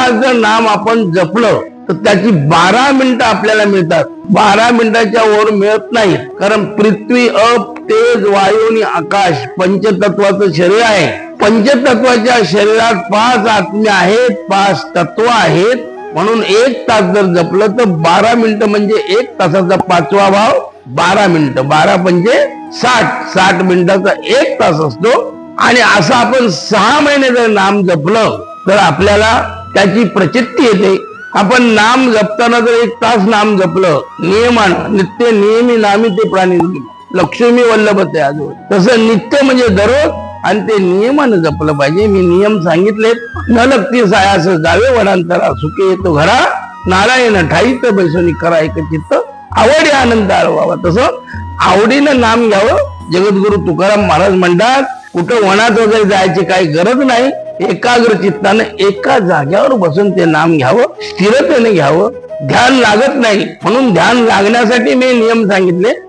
तास जर नाम आपण जपलं तर त्याची बारा मिनिटं आपल्याला मिळतात. बारा मिनिटाच्या वर मिळत नाही. कारण पृथ्वी अप तेज वायू आणि आकाश पंचतत्वाचं शरीर आहे. पंचतत्वाच्या शरीरात पाच आत्मे आहेत पाच तत्व आहेत. म्हणून एक तास जर जपलं तर बारा मिनिटं म्हणजे एक तासाचा पाचवा भाव बारा मिनिटं. बारा म्हणजे साठ. साठ मिनिटाचा एक तास असतो. आणि असं आपण सहा महिने जर नाम जपलं तर आपल्याला त्याची प्रचित्ती येते. आपण नाम जपताना जर एक तास नाम जपलं नियमानं नित्य नियमी नामी ते प्राणी लक्ष्मी वल्लभ ते आजवर. तसं नित्य म्हणजे दररोज आणि ते नियमानं जपलं पाहिजे. मी नियम सांगितले न लगती सायास जावे वनांतरा सुखे येतो घरा. नारायण ठाई तर बैसोनी करा एक चित्त. आवडी आनंद आळवावा तसं आवडीनं नाम घ्यावं. जगद्गुरु तुकाराम महाराज म्हणतात कुठं वनात वगैरे जायची काही गरज नाही एकाग्र चित्तानं एका जाग्यावर बसून ते नाम घ्यावं स्थिरतेने घ्यावं ध्यान लागत नाही. म्हणून ध्यान लागण्यासाठी मी नियम सांगितले